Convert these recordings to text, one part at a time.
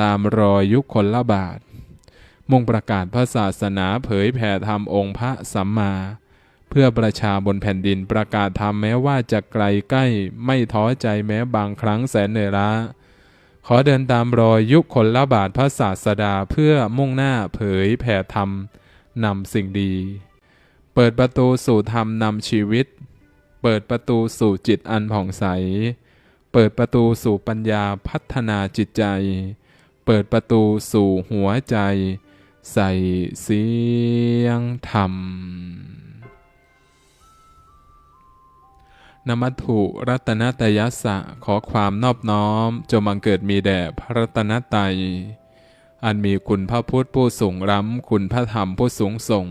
ตามรอยยุคคนละบาท มุ่งประกาศพระศาสนาเผยแผ่ธรรมองค์พระสัมมา เพื่อประชาบนแผ่นดินประกาศธรรมแม้ว่าจะไกลใกล้ไม่ท้อใจแม้บางครั้งแสนเหนื่อยล้าขอเดินตามรอยยุคคนละบาทพระศาสดาเพื่อมุ่งหน้าเผยแผ่ธรรมนำสิ่งดี เปิดประตูสู่ธรรมนำชีวิต เปิดประตูสู่จิตอันผ่องใส เปิดประตูสู่ปัญญาพัฒนาจิตใจ เปิดประตูสู่หัวใจ ใส่เสียงธรรมนมัตถุรัตนตยัสสะขอความนอบน้อมจงบังเกิดมีแด่พระรัตนตรัยอันมีคุณพระพุทธผู้สูงล้ำคุณพระธรรมผู้สูงส่ง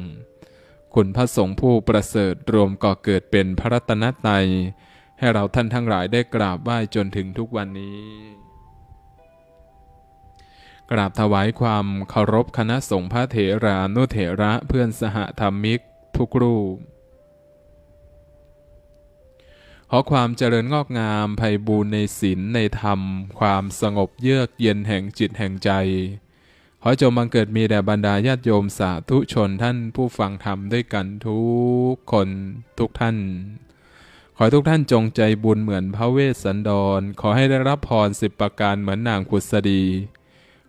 คุณพระสงฆ์ผู้ประเสริฐรวมก่อเกิดเป็นพระรัตนตรัยให้เราท่านทั้งหลายได้กราบไหว้จนถึงทุกวันนี้ กราบถวายความเคารพคณะสงฆ์พระเถรานุเถระเพื่อนสหธรรมิกทุกรูป ขอความเจริญงอกงามไพบูรณ์ในศีลในธรรม ความสงบเยือกเย็นแห่งจิตแห่งใจ ขอจงบังเกิดมีแด่บรรดาญาติโยมสาธุชนท่านผู้ฟังธรรมด้วยกันทุกคนทุกท่านขอทุกท่านจงใจบุญเหมือนพระเวสสันดร ขอให้ได้รับพรสิบประการเหมือนนางพุษดี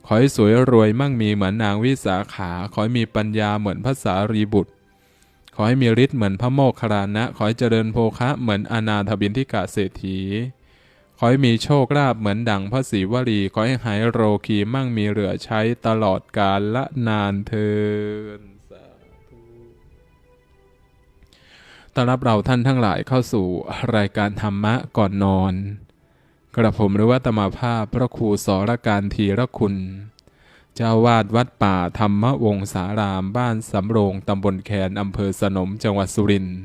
ขอให้สวยรวยมั่งมีเหมือนนางวิสาขา ขอให้มีปัญญาเหมือนพระสารีบุตร ขอให้มีฤทธิ์เหมือนพระโมคคัลลานะ ขอให้เจริญโภคะเหมือนอนาถบินทิกาเศรษฐี ขอให้มีโชคลาภเหมือนดังพระศรีวลี ขอให้หายโรคีมั่งมีเหลือใช้ตลอดกาลละนานเทินสาธุต้อนรับเราท่านทั้งหลายเข้าสู่รายการธรรมะก่อนนอน กระผมหรือว่าตมาภาพพระครูสรการทีรคุณ เจ้าวาดวัดป่าธรรมวงศารามบ้านสำโรงตำบลแคนอำเภอสนมจังหวัดสุรินทร์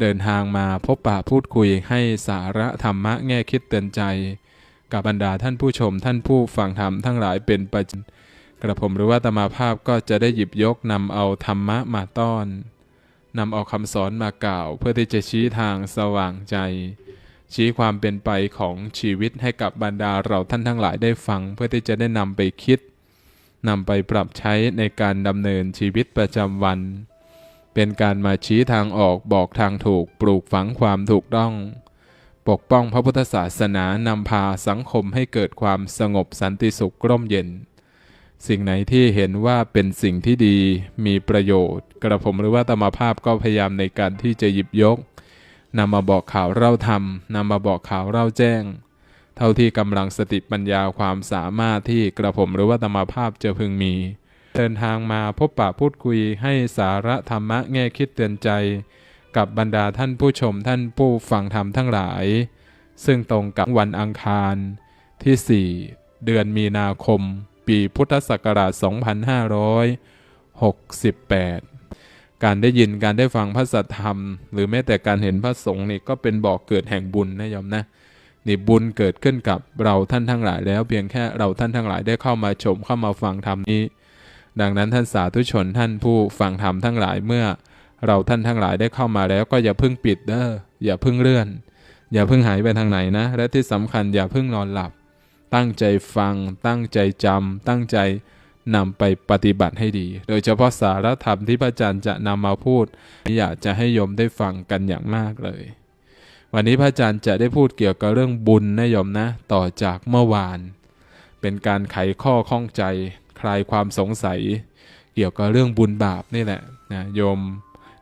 เดินทางมาพบปะพูดคุยให้สาระธรรมะแง่คิดเตือนใจ กับบรรดาท่านผู้ชมท่านผู้ฟังธรรมทั้งหลายเป็นประจำกระผมหรือว่าตมาภาพก็จะได้หยิบยกนำเอาธรรมะมาต้อนนำเอาคำสอนมากล่าว เพื่อที่จะชี้ทางสว่างใจ ชี้ความเป็นไปของชีวิตให้กับบรรดาเราท่านทั้งหลายได้ฟัง เพื่อที่จะได้นำไปคิดนำไปปรับใช้ในการดำเนินชีวิตประจำวัน เป็นการมาชี้ทางออกบอกทางถูกปลูกฝังความถูกต้อง ปกป้องพระพุทธศาสนานำพาสังคมให้เกิดความสงบสันติสุขร่มเย็น สิ่งไหนที่เห็นว่าเป็นสิ่งที่ดีมีประโยชน์ กระผมหรือว่าตมภาพก็พยายามในการที่จะหยิบยก นำมาบอกข่าวเล่าธรรมนำมาบอกข่าวเล่าแจ้ง เท่าที่กำลังสติปัญญาความสามารถที่กระผมหรือว่าตมภาพจะพึงมี เดินทางมาพบปะพูดคุยให้สาระธรรมะแง่คิดเตือนใจ กับบรรดาท่านผู้ชมท่านผู้ฟังธรรมทั้งหลาย ซึ่งตรงกับวันอังคารที่ 4 เดือนมีนาคม ปีพุทธศักราช 2568 การได้ยินการได้ฟังพระสัทธรรม หรือแม้แต่การเห็นพระสงฆ์นี่ก็เป็นบ่อกเกิดแห่งบุญนะโยมนะนี่บุญเกิดขึ้นกับเราท่านทั้งหลาย แล้วเพียงแค่เราท่านทั้งหลายได้เข้ามาชมเข้ามาฟังธรรมนี้ ดังนั้นท่านสาธุชนท่านผู้ฟังธรรมทั้งหลายเมื่อ เราท่านทั้งหลายได้เข้ามาแล้วก็อย่าเพิ่งปิดเด้ออย่าเพิ่งเลื่อน อย่าเพิ่งหายไปทางไหนนะ และที่สำคัญอย่าเพิ่งนอนหลับ ตั้งใจฟัง ตั้งใจจำตั้งใจ นำไปปฏิบัติให้ดี โดยเฉพาะสารธรรมที่พระอาจารย์จะนำมาพูดอยากจะให้โยมได้ฟังกันอย่างมากเลย วันนี้พระอาจารย์จะได้พูดเกี่ยวกับเรื่องบุญนะโยมนะ ต่อจากเมื่อวาน เป็นการไขข้อข้องใจ คลายความสงสัย เกี่ยวกับเรื่องบุญบาปนี่แหละนะโยม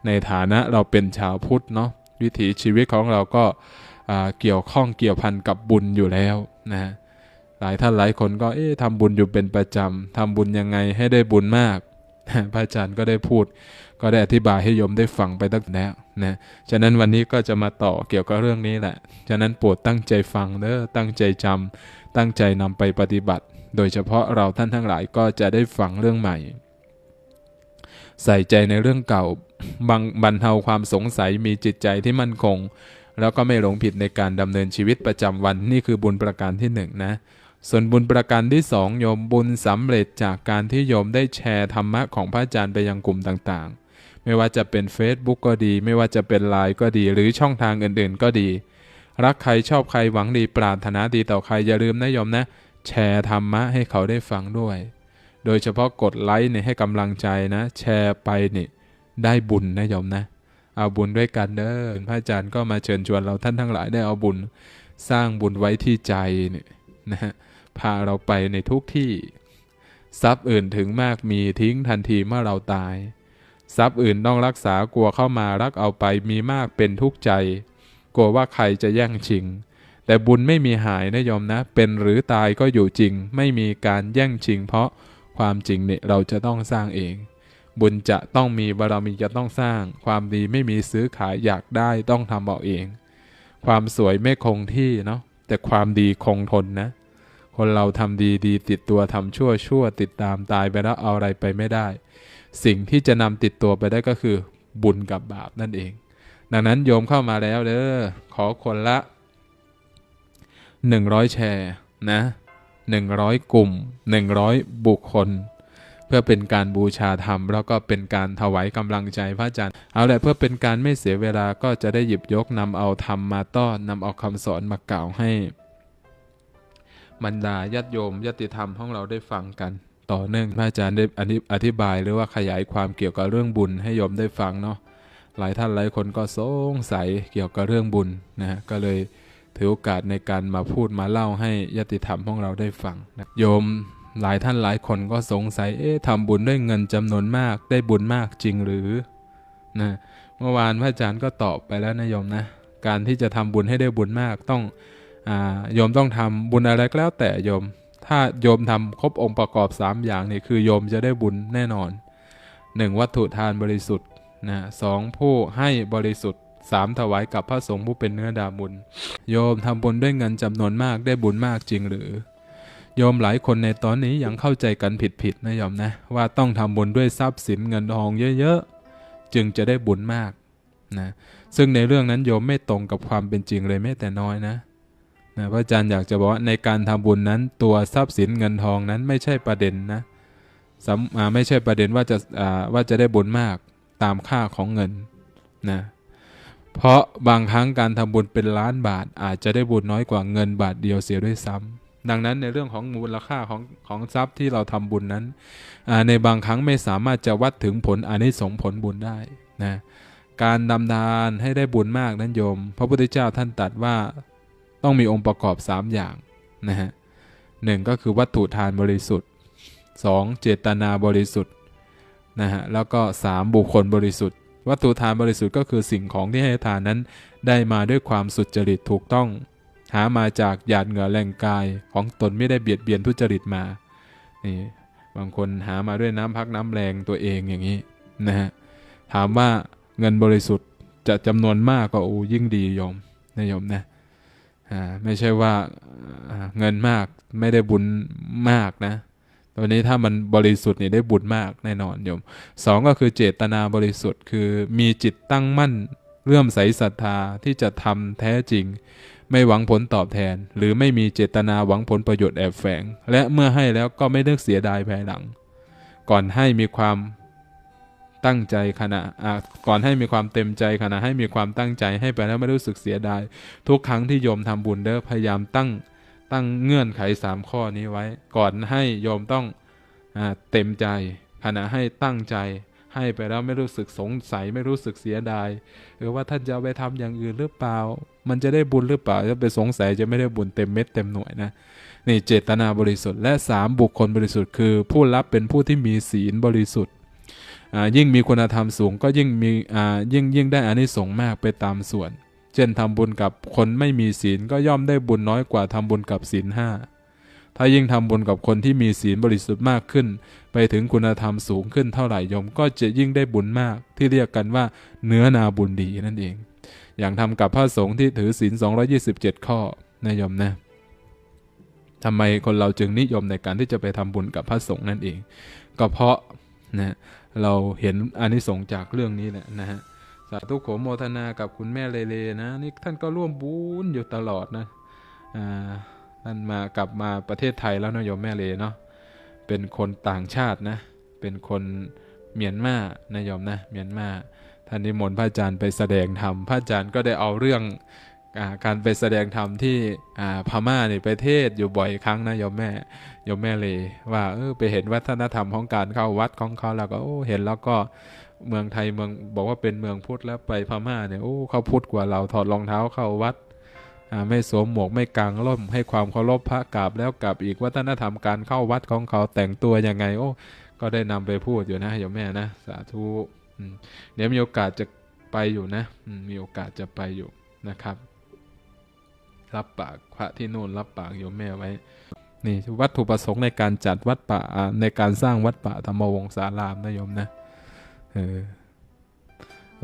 ในฐานะเราเป็นชาวพุทธเนาะวิถีชีวิตของเราก็เกี่ยวข้องเกี่ยวพันกับบุญอยู่แล้วนะ หลายท่านหลายคนก็เอ๊ะทำบุญอยู่เป็นประจำทำบุญยังไงให้ได้บุญมากพระอาจารย์ก็ได้พูด ก็ได้อธิบายให้โยมได้ฟังไปตั้งแล้วนะฉะนั้นวันนี้ก็จะมาต่อเกี่ยวกับเรื่องนี้แหละ ฉะนั้นโปรดตั้งใจฟังเด้อตั้งใจจำตั้งใจนำไปปฏิบัติ โดยเฉพาะเราท่านทั้งหลายก็จะได้ฟังเรื่องใหม่ ใส่ใจในเรื่องเก่าบังบรรเทาความสงสัยมีจิตใจที่มั่นคง แล้วก็ไม่หลงผิดในการดำเนินชีวิตประจำวันนี่คือบุญประการที่หนึ่งนะ ส่วนบุญประการที่สองโยมบุญสำเร็จจากการที่โยมได้แชร์ธรรมะของพระอาจารย์ไปยังกลุ่มต่างๆ ไม่ว่าจะเป็น Facebook ก็ดี ไม่ว่าจะเป็นไลน์ก็ดี หรือช่องทางอื่นๆ ก็ดี รักใครชอบใครหวังดีปรารถนาดีต่อใครอย่าลืมนะโยมนะ แชร์ธรรมะให้เขาได้ฟังด้วย โดยเฉพาะกดไลค์เนี่ยให้กำลังใจนะ แชร์ไปนี่ได้บุญนะโยมนะเอาบุญด้วยกันเด้อพระอาจารย์ก็มาเชิญชวนเราท่านทั้งหลายได้เอาบุญสร้างบุญไว้ที่ใจนี่นะฮะ พาเราไปในทุกที่ ทรัพย์อื่นถึงมากมีทิ้งทันทีเมื่อเราตาย ทรัพย์อื่นต้องรักษากลัวเข้ามารักเอาไปมีมากเป็นทุกข์ใจ กลัวว่าใครจะแย่งชิง แต่บุญไม่มีหายนะโยมนะ เป็นหรือตายก็อยู่จริง ไม่มีการแย่งชิง เพราะความจริงเนี่ยเราจะต้องสร้างเองบุญจะต้องมีบารมีจะต้องสร้าง ความดีไม่มีซื้อขายอยากได้ต้องทำเอาเอง ความสวยไม่คงที่เนาะแต่ความดีคงทนนะ คนเราทำดีดีติดตัวทำชั่วชั่วติดตามตายไปแล้วเอาอะไรไปไม่ได้ สิ่งที่จะนำติดตัวไปได้ก็คือ บุญกับบาปนั่นเอง ดังนั้นโยมเข้ามาแล้วเด้อขอคนละ 100 แชร์นะ100 กลุ่ม 100 บุคคล เพื่อเป็นการบูชาธรรม แล้วก็เป็นการถวายกำลังใจพระอาจารย์เอาแหละเพื่อเป็นการไม่เสียเวลาก็จะได้หยิบยกนำเอาธรรมมาต้อนนำเอาคำสอนมากล่าวให้ บรรดาญาติโยมญาติธรรมของเราได้ฟังกัน ต่อเนื่องพระอาจารย์ได้อธิบายหรือว่าขยายความเกี่ยวกับเรื่องบุญให้โยมได้ฟังเนาะหลายท่านหลายคนก็สงสัยเกี่ยวกับเรื่องบุญนะฮะก็เลยถือโอกาสในการมาพูดมาเล่าให้ญาติธรรมของเราได้ฟังนะโยมหลายท่านหลายคนก็สงสัยเอ๊ะทำบุญด้วยเงินจำนวนมากได้บุญมากจริงหรือนะเมื่อวานพระอาจารย์ก็ตอบไปแล้วนะโยมนะการที่จะทำบุญให้ได้บุญมากต้อง โยมต้องทำบุญอะไรก็แล้วแต่โยม ถ้าโยมทำครบองค์ประกอบ 3 อย่างนี่คือโยมจะได้บุญแน่นอน 1. วัตถุทานบริสุทธิ์นะสองผู้ให้บริสุทธิ์ 3. ถวายกับพระสงฆ์ผู้เป็นเนื้อดาบุญ โยมทำบุญด้วยเงินจำนวนมากได้บุญมากจริงหรือ โยมหลายคนในตอนนี้ยังเข้าใจกันผิดๆนะโยมนะ ว่าต้องทำบุญด้วยทรัพย์สินเงินทองเยอะๆ จึงจะได้บุญมากนะซึ่งในเรื่องนั้นโยมไม่ตรงกับความเป็นจริงเลยแม้แต่น้อยนะ นะพระอาจารย์อยากจะบอกว่าในการทำบุญนั้น ตัวทรัพย์สินเงินทองนั้นไม่ใช่ประเด็นนะไม่ใช่ประเด็นว่าจะว่าจะได้บุญมากตามค่าของเงินนะเพราะบางครั้งการทำบุญเป็นล้านบาท อาจจะได้บุญน้อยกว่าเงินบาทเดียวเสียด้วยซ้ำดังนั้นในเรื่องของมูลค่าของของทรัพย์ที่เราทำบุญนั้น ในบางครั้งไม่สามารถจะวัดถึงผลอนิสงผลบุญได้นะการดำทานให้ได้บุญมากนั้นโยม พระพุทธเจ้าท่านตรัสว่า ต้องมีองค์ประกอบ 3 อย่างนะฮะหนึ่งก็คือวัตถุทานบริสุทธิ์ 2. เจตนาบริสุทธิ์นะฮะแล้วก็ 3. บุคคลบริสุทธิ์ วัตถุทานบริสุทธิ์ก็คือสิ่งของที่ให้ทานนั้น ได้มาด้วยความสุจริตถูกต้อง หามาจากหยาดเหงื่อแรงกายของตนไม่ได้เบียดเบียนทุจริตมานี่บางคนหามาด้วยน้ำพักน้ำแรงตัวเองอย่างนี้นะฮะถามว่าเงินบริสุทธิ์จะจำนวนมากก็โอ้ยิ่งดีโยมนะโยมนะ ไม่ใช่ว่าเงินมากไม่ได้บุญมากนะตัวนี้ถ้ามันบริสุทธิ์นี่ได้บุญมากแน่นอนโยมสองก็คือเจตนาบริสุทธิ์ คือมีจิตตั้งมั่นเรื่อมใสศรัทธาที่จะทำแท้จริง ไม่หวังผลตอบแทน หรือไม่มีเจตนาหวังผลประโยชน์แอบแฝง และเมื่อให้แล้วก็ไม่เลือกเสียดายภายหลัง ก่อนให้มีความ ตั้งใจขณะก่อนให้มีความเต็มใจขณะให้มีความตั้งใจให้ไปแล้วไม่รู้สึกเสียดาย ทุกครั้งที่โยมทำบุญเด้อพยายามตั้งตั้งเงื่อนไขสามข้อนี้ไว้ ก่อนให้โยมต้องอเต็มใจ ขณะให้ตั้งใจ ให้ไปแล้วไม่รู้สึกสงสัยไม่รู้สึกเสียดายหรือว่าท่านจะไปทำอย่างอื่นหรือเปล่า มันจะได้บุญหรือเปล่าถ้าไปสงสัยจะไม่ได้บุญเต็มเม็ดเต็มหน่วยนะนี่เจตนาบริสุทธิ์และสามบุคคลบริสุทธิ์คือ ผู้รับเป็นผู้ที่มีศีลบริสุทธิ์ ยิ่งมีคุณธรรมสูงก็ยิ่งมียิ่งยิ่งได้อานิสงส์มากไปตามส่วน เช่นทำบุญกับคนไม่มีศีลก็ย่อมได้บุญน้อยกว่าทำบุญกับศีลห้าถ้ายิ่งทำบุญกับคนที่มีศีลบริสุทธิ์มากขึ้น ไปถึงคุณธรรมสูงขึ้นเท่าไหร่ยมก็จะยิ่งได้บุญมากที่เรียกกันว่าเนื้อนาบุญดีนั่นเอง อย่างทำกับพระสงฆ์ที่ถือศีล227 ข้อนะโยมนะทำไมคนเราจึงนิยมในการที่จะไปทำบุญกับพระสงฆ์นั่นเอง ก็เพราะ นะเราเห็นอานิสงส์จากเรื่องนี้แหละนะฮะสาธุโขโมทนากับคุณแม่เลเลนะนี่ท่านก็ร่วมบุญอยู่ตลอดนะอ่าท่านมากลับมาประเทศไทยแล้วนะโยมแม่เลเนาะเป็นคนต่างชาตินะเป็นคนเมียนมานะโยมนะเมียนมาท่านนิมนต์พระอาจารย์ไปแสดงธรรมพระอาจารย์ก็ได้เอาเรื่อง การไปแสดงธรรมที่พม่าเนี่ยไปเทศอยู่บ่อยครั้งนะโยมแม่โยมแม่เลย ว่าเออไปเห็นวัฒนธรรมของการเข้าวัดของเขาแล้วก็โอ้เห็นแล้วก็เมืองไทยเมืองบอกว่าเป็นเมืองพุทธแล้วไปพม่าเนี่ยโอ้เขาพุทธกว่าเราถอดรองเท้าเข้าวัดไม่สวมหมวกไม่กางร่มให้ความเคารพพระกราบแล้วกราบอีกวัฒนธรรมการเข้าวัดของเขาแต่งตัวยังไง โอ้ ก็ได้นำไปพูดอยู่นะโยมแม่นะสาธุเดี๋ยวมีโอกาสจะไปอยู่นะมีโอกาสจะไปอยู่นะครับ รับปากพระที่นู่นรับปากโยมแม่ไว้ นี่วัตถุประสงค์ในการจัดวัดป่าในการสร้างวัดป่าธรรมวงศารามนะโยมนะเออ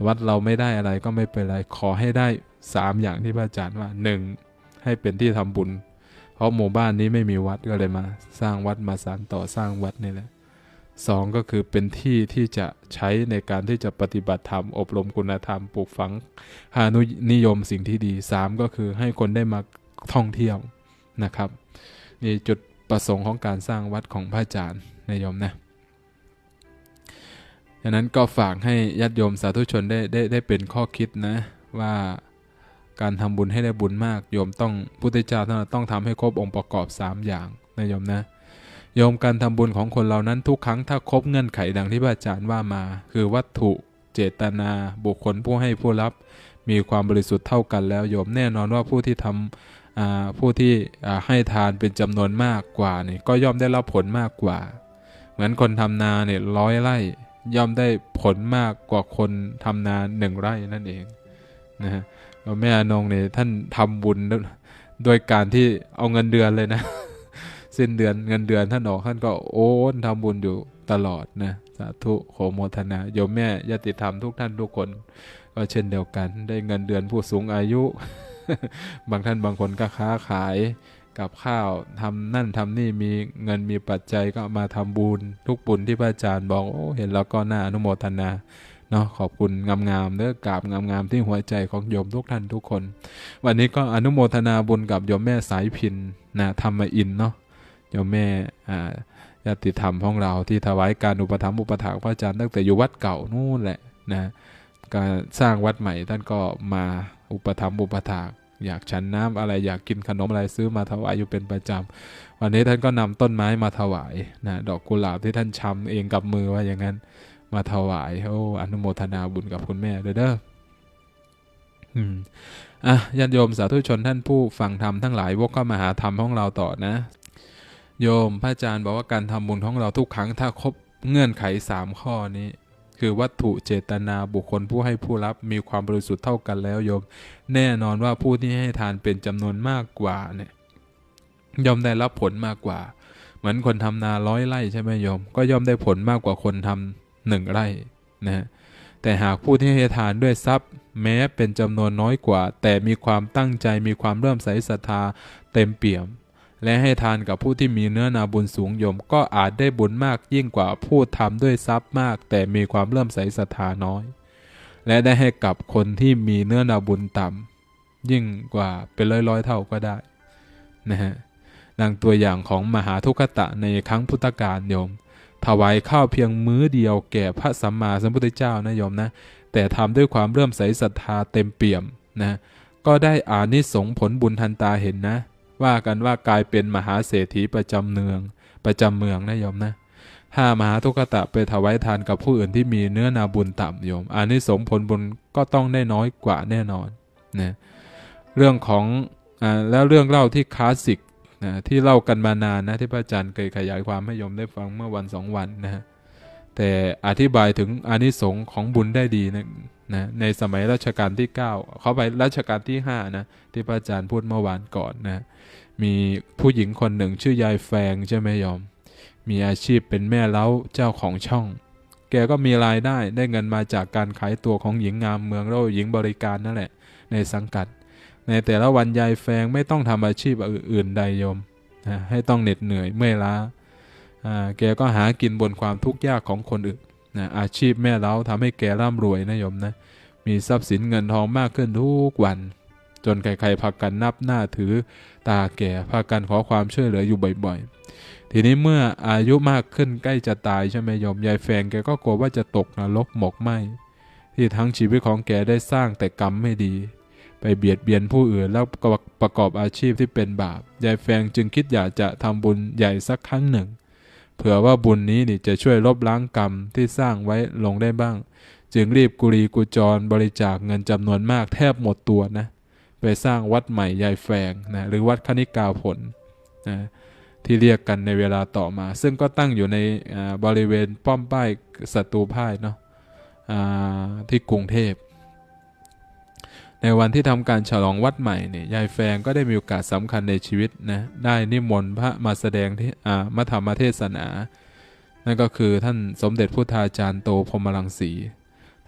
วัดเราไม่ได้อะไรก็ไม่เป็นไร ขอให้ได้สามอย่างที่พระอาจารย์ว่าหนึ่งให้เป็นที่ทำบุญ เพราะหมู่บ้านนี้ไม่มีวัดก็เลยมา สร้างวัดมาสานต่อสร้างวัดนี่แหละ สองก็คือเป็นที่ที่จะใช้ในการที่จะปฏิบัติธรรม อบรมคุณธรรมปลูกฝังหานุนิยมสิ่งที่ดีสามก็คือให้คนได้มาท่องเที่ยวนะครับนี่จุดประสงค์ของการสร้างวัดของพระอาจารย์นายโยมนะดังนั้นก็ฝากให้ญาติโยมสาธุชนได้ได้ได้เป็นข้อคิดนะว่าการทำบุญให้ได้บุญมากโยมต้องพุทธเจ้าท่านต้องทำให้ครบองค์ประกอบ 3 อย่างนะโยมนะ โยมการทำบุญของคนเรานั้นทุกครั้งถ้าครบเงื่อนไขดังที่พระอาจารย์ว่ามา คือวัตถุเจตนาบุคคลผู้ให้ผู้รับ มีความบริสุทธิ์เท่ากันแล้วโยมแน่นอนว่าผู้ที่ทำอ่าผู้ที่ให้ทานเป็นจำนวนมากกว่านี่ก็ย่อมได้รับผลมากกว่า เหมือนคนทำนาเนี่ยร้อยไร่ ย่อมได้ผลมากกว่าคนทำนาหนึ่งไร่นั่นเองนะฮะแล้วแม่อนงเนี่ยท่านทำบุญด้วยการที่เอาเงินเดือนเลยนะ สิ้นเดือนเงินเดือนท่านออกท่านก็โอนทำบุญอยู่ตลอดนะสาธุโขโมทนาโยมแม่ญาติธรรมทุกท่านทุกคน ก็เช่นเดียวกัน ได้เงินเดือนผู้สูงอายุ บางท่านบางคนก็ค้าขายกับข้าวทำนั่นทำนี่มีเงินมีปัจจัยก็มาทำบุญทุกบุญที่พระอาจารย์บอกโอ้เห็นแล้วก็น่าอนุโมทนาเนาะขอบคุณงามๆเด้อกราบงามๆที่หัวใจของโยมทุกท่านทุกคน วันนี้ก็อนุโมทนาบุญกับโยมแม่สายพินนะธรรมอินเนาะ โยมแม่อ่าญาติธรรมของเราที่ถวายการอุปถัมภ์อุปถากพระอาจารย์ตั้งแต่อยู่วัดเก่านู่นแหละนะการสร้างวัดใหม่ท่านก็มาอุปถัมภ์อุปถากอยากฉันน้ำอะไรอยากกินขนมอะไรซื้อมาถวายอยู่เป็นประจำ วันนี้ท่านก็นำต้นไม้มาถวายนะดอกกุหลาบที่ท่านชำเองกับมือว่าอย่างนั้นมาถวายโอ้อนุโมทนาบุญกับคุณแม่เด้อเด้ออะญาติโยมสาธุชนท่านผู้ฟังธรรมทั้งหลายวกเข้ามาหาธรรมของเราต่อนะ โยมพระอาจารย์บอกว่าการทำบุญของเราทุกครั้งถ้าครบเงื่อนไขสามข้อนี้ คือวัตถุเจตนาบุคคลผู้ให้ผู้รับมีความบริสุทธิ์เท่ากันแล้วโยม แน่นอนว่าผู้ที่ให้ทานเป็นจำนวนมากกว่าเนี่ยย่อมได้รับผลมากกว่า เหมือนคนทำนาร้อยไร่ใช่ไหมโยม ก็ย่อมได้ผลมากกว่าคนทำหนึ่งไร่นะฮะแต่หากผู้ที่ให้ทานด้วยทรัพย์ แม้เป็นจำนวนน้อยกว่า แต่มีความตั้งใจมีความเริ่มใสศรัทธาเต็มเปี่ยม และให้ทานกับผู้ที่มีเนื้อนาบุญสูงยม ก็อาจได้บุญมากยิ่งกว่าผู้ทำด้วยทรัพย์มาก แต่มีความเริ่มใสศรัทธาน้อย และได้ให้กับคนที่มีเนื้อนาบุญต่ำยิ่งกว่าเป็นร้อยร้อยๆเท่าก็ได้นะฮะดังตัวอย่างของมหาทุกขตะในครั้งพุทธกาลโยม ถวายข้าวเพียงมื้อเดียวแก่พระสัมมาสัมพุทธเจ้านะโยมนะ แต่ทำด้วยความเริ่มใสศรัทธาเต็มเปี่ยมนะ ก็ได้อานิสงส์ผลบุญทันตาเห็นนะ ว่ากันว่ากลายเป็นมหาเศรษฐีประจำเมือง ประจำเมืองนะโยมนะถ้ามหาทุกขตะไปถวายทานกับผู้อื่นที่มีเนื้อนาบุญต่ำโยมอานิสงส์ผลบุญก็ต้องได้น้อยกว่าแน่นอนนะเรื่องของอ่าแล้วเรื่องเล่าที่คลาสสิกนะที่เล่ากันมานานนะที่พระอาจารย์เคยขยายความให้โยมได้ฟังเมื่อวันสองวันนะฮะแต่อธิบายถึงอานิสงส์ของบุญได้ดีนะ นะในสมัยรัชกาลที่ 9 เขาไปรัชกาลที่5นะที่พระอาจารย์พูดเมื่อวานก่อนนะมีผู้หญิงคนหนึ่งชื่อยายแฟงใช่ไหมโยมมีอาชีพเป็นแม่เล้าเจ้าของช่อง แกก็มีรายได้ได้เงินมาจากการขายตัวของหญิงงามเมืองแล้วหญิงบริการนั่นแหละ ในสังกัด ในแต่ละวันยายแฟงไม่ต้องทำอาชีพอื่นใดยมนะให้ต้องเหน็ดเหนื่อยเมื่อยล้าแกก็หากินบนความทุกข์ยากของคนอื่น นะอาชีพแม่เล้าทำให้แกร่ำรวยนะโยมนะ มีทรัพย์สินเงินทองมากขึ้นทุกวัน จนใครๆพากันนับหน้าถือตาแก่พากันขอความช่วยเหลืออยู่บ่อยๆ ทีนี้เมื่ออายุมากขึ้นใกล้จะตายใช่ไหมโยมยายแฟงแกก็กลัวว่าจะตกนรกหมกไหมที่ทั้งชีวิตของแกได้สร้างแต่กรรมไม่ดีไปเบียดเบียนผู้อื่นแล้วประกอบอาชีพที่เป็นบาป ยายแฟงจึงคิดอยากจะทำบุญใหญ่สักครั้งหนึ่ง เผื่อว่าบุญนี้นี่จะช่วยลบล้างกรรมที่สร้างไว้ลงได้บ้าง จึงรีบกุรีกุจรบริจาคเงินจำนวนมากแทบหมดตัวนะไปสร้างวัดใหม่ยายแฟงนะหรือวัดคณิกาผลนะที่เรียกกันในเวลาต่อมา ซึ่งก็ตั้งอยู่ในบริเวณป้อมป้ายศัตรูพ่ายเนาะที่กรุงเทพ ในวันที่ทำการฉลองวัดใหม่เนี่ยยายแฟงก็ได้มีโอกาสสำคัญในชีวิตนะได้นิมนต์พระมาแสดงที่อ่ามาธรรมเทศนา นั่นก็คือท่านสมเด็จพุทธาจารย์โตพรมรังสี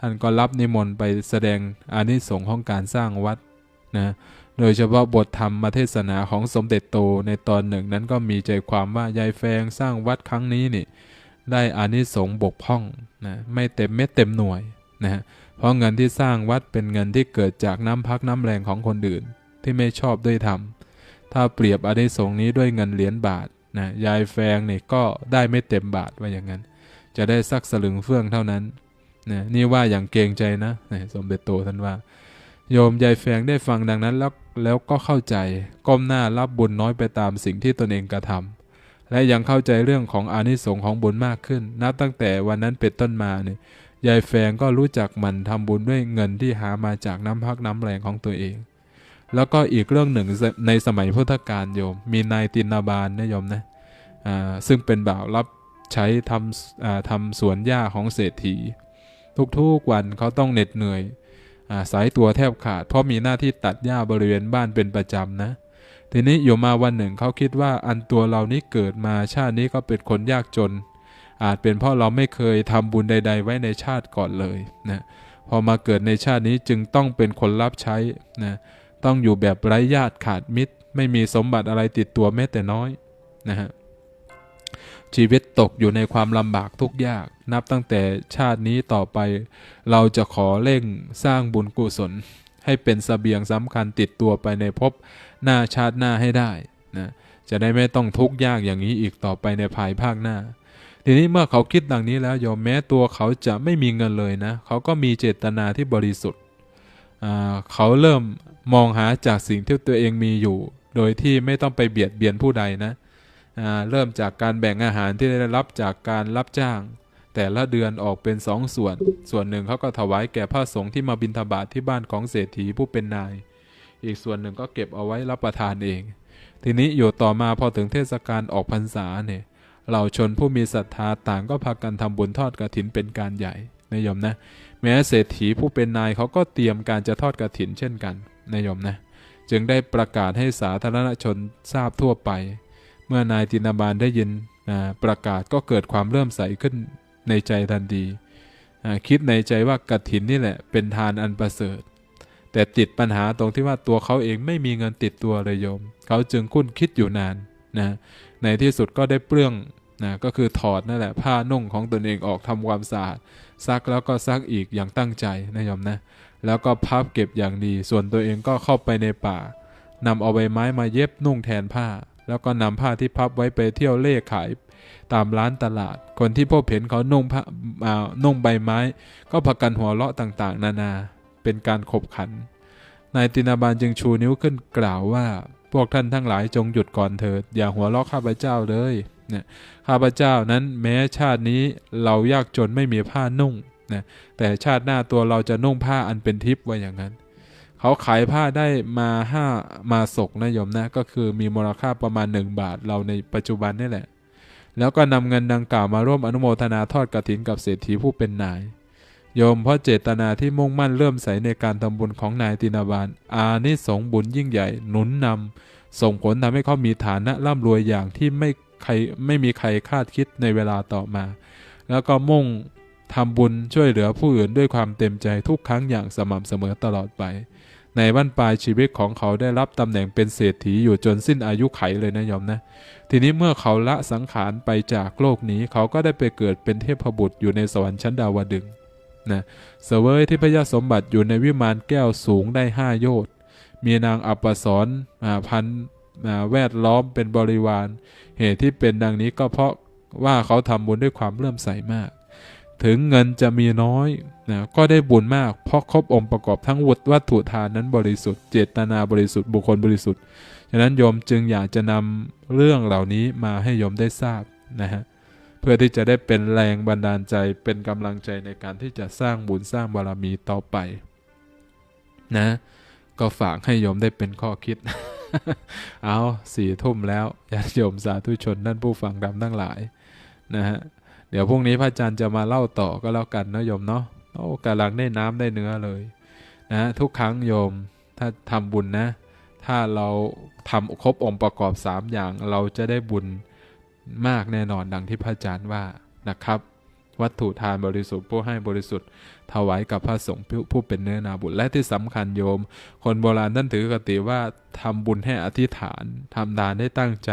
ท่านก็รับนิมนต์ไปแสดงอานิสงส์ของการสร้างวัดนะโดยเฉพาะบทธรรมเทศนาของสมเด็จโตในตอนหนึ่งนั้นก็มีใจความว่ายายแฟงสร้างวัดครั้งนี้นี่ได้อานิสงส์บกพร่องนะไม่เต็มเม็ดเต็มหน่วยนะ เพราะเงินที่สร้างวัดเป็นเงินที่เกิดจากน้ำพักน้ำแรงของคนอื่น ที่ไม่ชอบด้วยธรรม ถ้าเปรียบอานิสงส์นี้ด้วยเงินเหรียญบาทนะยายแฟงเนี่ก็ได้ไม่เต็มบาทว่าอย่างนั้น จะได้สักสลึงเฟื่องเท่านั้นนะนี่ว่าอย่างเกรงใจนะนะสมเด็จโตท่านว่า โยมยายแฟงได้ฟังดังนั้นแล้วแล้วก็เข้าใจก้มหน้ารับบุญน้อยไปตามสิ่งที่ตนเองกระทำและยังเข้าใจเรื่องของอานิสงส์ของบุญมากขึ้น นับตั้งแต่วันนั้นเป็นต้นมาเนี่ย ยายแฟงก็รู้จักหมันทำบุญด้วยเงินที่หามาจากน้ำพักน้ำแรงของตัวเอง แล้วก็อีกเรื่องหนึ่งในสมัยพุทธกาลโยม มีนายตินาบาลนะโยมนะอ่าซึ่งเป็นบ่าวรับใช้ทำอ่าทำสวนหญ้าของเศรษฐี ทุกๆวันเขาต้องเหน็ดเหนื่อยอ่าสายตัวแทบขาด เพราะมีหน้าที่ตัดหญ้าบริเวณบ้านเป็นประจำนะทีนี้อยู่มาวันหนึ่งเขาคิดว่าอันตัวเรานี้เกิดมาชาตินี้ก็เป็นคนยากจน อาจเป็นเพราะเราไม่เคยทำบุญใด ๆ ไว้ในชาติก่อนเลยนะพอมาเกิดในชาตินี้จึงต้องเป็นคนรับใช้นะต้องอยู่แบบไร้ญาติขาดมิตร ไม่มีสมบัติอะไรติดตัวแม้แต่น้อยนะฮะชีวิตตกอยู่ในความลำบากทุกยาก นับตั้งแต่ชาตินี้ต่อไป เราจะขอเร่งสร้างบุญกุศล ให้เป็นสเสบียงสำคัญติดตัวไปในภพหน้าชาติหน้าให้ได้นะจะได้ไม่ต้องทุกข์ยากอย่างนี้อีกต่อไปในภายภาคหน้า ทีนี้เมื่อเขาคิดดังนี้แล้วโยมแม้ตัวเขาจะไม่มีเงินเลยนะ เขาก็มีเจตนาที่บริสุทธิ์เขาเริ่มมองหาจากสิ่งที่ตัวเองมีอยู่ โดยที่ไม่ต้องไปเบียดเบียนผู้ใดนะเริ่มจากการแบ่งอาหารที่ได้รับจากการรับจ้าง แต่ละเดือนออกเป็นสองส่วน ส่วนหนึ่งเขาก็ถวายแก่พระสงฆ์ที่มาบิณฑบาตทที่บ้านของเศรษฐีผู้เป็นนาย อีกส่วนหนึ่งก็เก็บเอาไว้รับประทานเอง ทีนี้อยู่ต่อมาพอถึงเทศกาลออกพรรษาเนี่ย เหล่าชนผู้มีศรัทธาต่างก็พากันทำบุญทอดกระถินเป็นการใหญ่นายโยมนะ แม้เศรษฐีผู้เป็นนายเขาก็เตรียมการจะทอดกระถินเช่นกันนายโยมนะ จึงได้ประกาศให้สาธารณชนทราบทั่วไป เมื่อนายตินาบาลได้ยินประกาศก็เกิดความเริ่มใสขึ้นในใจทันทีคิดในใจว่ากฐินนี่แหละเป็นทานอันประเสริฐ แต่ติดปัญหาตรงที่ว่าตัวเขาเองไม่มีเงินติดตัวเลยโยม เขาจึงคุ้นคิดอยู่นานนะในที่สุดก็ได้เปลื้อง นะก็คือถอดนั่นแหละผ้านุ่งของตนเองออกทำความสะอาดซักแล้วก็ซักอีกอย่างตั้งใจนะโยมนะ แล้วก็พับเก็บอย่างดี ส่วนตัวเองก็เข้าไปในป่านำเอาใบไม้มาเย็บนุ่งแทนผ้า แล้วก็นำผ้าที่พับไว้ไปเที่ยวเล่ขายตามร้านตลาด คนที่พบเห็นเขานุ่งผ้านุ่งใบไม้ ก็พากันหัวเราะต่างๆ นานา เป็นการขบขัน นายตินาบาลจึงชูนิ้วขึ้นกล่าวว่า พวกท่านทั้งหลายจงหยุดก่อนเถิด อย่าหัวเราะข้าพเจ้าเลย นี่ยข้าพเจ้านั้นแม้ชาตินี้เรายากจนไม่มีผ้านุ่งนะแต่ชาติหน้าตัวเราจะนุ่งผ้าอันเป็นทิพย์ไว้อย่างนั้น เขาขายผ้าได้มาห้ามาศกนะโยมนะ ก็คือมีมูลค่าประมาณ 1 บาทเราในปัจจุบันนี่แหละ แล้วก็นำเงินดังกล่าวมาร่วมอนุโมทนาทอดกฐินกับเศรษฐีผู้เป็นนายโยมเพราะเจตนาที่มุ่งมั่นเริ่มใสในการทำบุญของนายตินาบาล อานิสงบุญยิ่งใหญ่หนุนนำส่งผลทำให้เขามีฐานะร่ำรวยอย่างที่ไม่ ใครไม่มีใครคาดคิดในเวลาต่อมา แล้วก็มุ่งทำบุญช่วยเหลือผู้อื่นด้วยความเต็มใจทุกครั้งอย่างสม่ำเสมอตลอดไป ในบั้นปลายชีวิตของเขาได้รับตำแหน่งเป็นเศรษฐีอยู่จนสิ้นอายุไขเลยนะโยมนะ ทีนี้เมื่อเขาละสังขารไปจากโลกนี้เขาก็ได้ไปเกิดเป็นเทพบุตรอยู่ในสวรรค์ชั้นดาวดึงนะเสวยที่พระยาสมบัติอยู่ในวิมานแก้วสูงได้ห้าโยชน์มีนางอัปสรพัน แวดล้อมเป็นบริวาร เหตุที่เป็นดังนี้ก็เพราะว่าเขาทำบุญด้วยความเลื่อมใสมาก ถึงเงินจะมีน้อยนะก็ได้บุญมาก เพราะครบองค์ประกอบทั้งวัตวัตถุทานนั้นบริสุทธิ์ เจตนาบริสุทธิ์บุคคลบริสุทธิ์ ฉะนั้นโยมจึงอยากจะนำเรื่องเหล่านี้มาให้โยมได้ทราบนะฮะเพื่อที่จะได้เป็นแรงบันดาลใจเป็นกำลังใจในการที่จะสร้างบุญสร้างบารมีต่อไป นะ ก็ฝากให้โยมได้เป็นข้อคิด เอาสี่ทุ่มแล้วญาติโยมสาธุชนท่านผู้ฟังดำทั้งหลายนะฮะเดี๋ยวพรุ่งนี้พระอาจารย์จะมาเล่าต่อก็แล้วกันนะโยมเนาะโอ้กำลังได้น้ำได้เนื้อเลยนะทุกครั้งโยมถ้าทำบุญนะ ถ้าเราทำครบองค์ประกอบสามอย่างเราจะได้บุญมากแน่นอนดังที่พระอาจารย์ว่านะครับ วัตถุทานบริสุทธิ์ผู้ให้บริสุทธิ์ ถวายกับพระสงฆ์ผู้เป็นเนื้อนาบุญและที่สำคัญโยม คนโบราณท่นถือกติว่าทำบุญให้อธิษฐานทำทานให้ตั้งใจ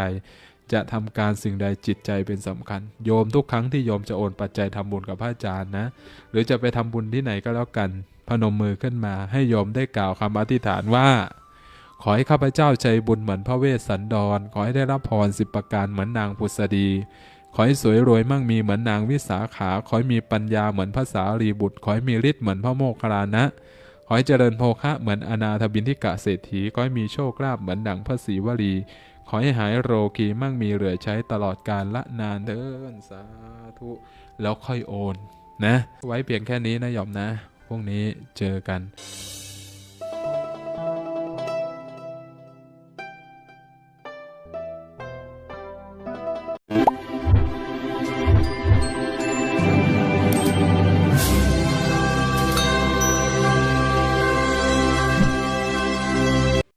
จะทำการสิ่งใดจิตใจเป็นสำคัญ โยมทุกครั้งที่โยมจะโอนปัจจัยทำบุญกับพระอาจารย์นะ หรือจะไปทำบุญที่ไหนก็แล้วกัน พนมมือขึ้นมาให้โยมได้กล่าวคำอธิษฐานว่าขอให้ข้าพเจ้าใจบุญเหมือนพระเวสสันดร ขอให้ได้รับพรสิบประการเหมือนนางพุษดี ขอให้สวยรวยมั่งมีเหมือนนางวิสาขา ขอให้มีปัญญาเหมือนพระสารีบุตร ขอให้มีฤทธิ์เหมือนพระโมคคัลลานะ ขอให้เจริญโภคะเหมือนอนาถบินทิกะเศรษฐี ขอให้มีโชคลาภเหมือนดังพระศรีวลี ขอให้หายโรคีมั่งมีเหลือใช้ตลอดกาลละนานเดินสาธุ แล้วค่อยโอนนะ ไว้เพียงแค่นี้นะยอมนะ พรุ่งนี้เจอกัน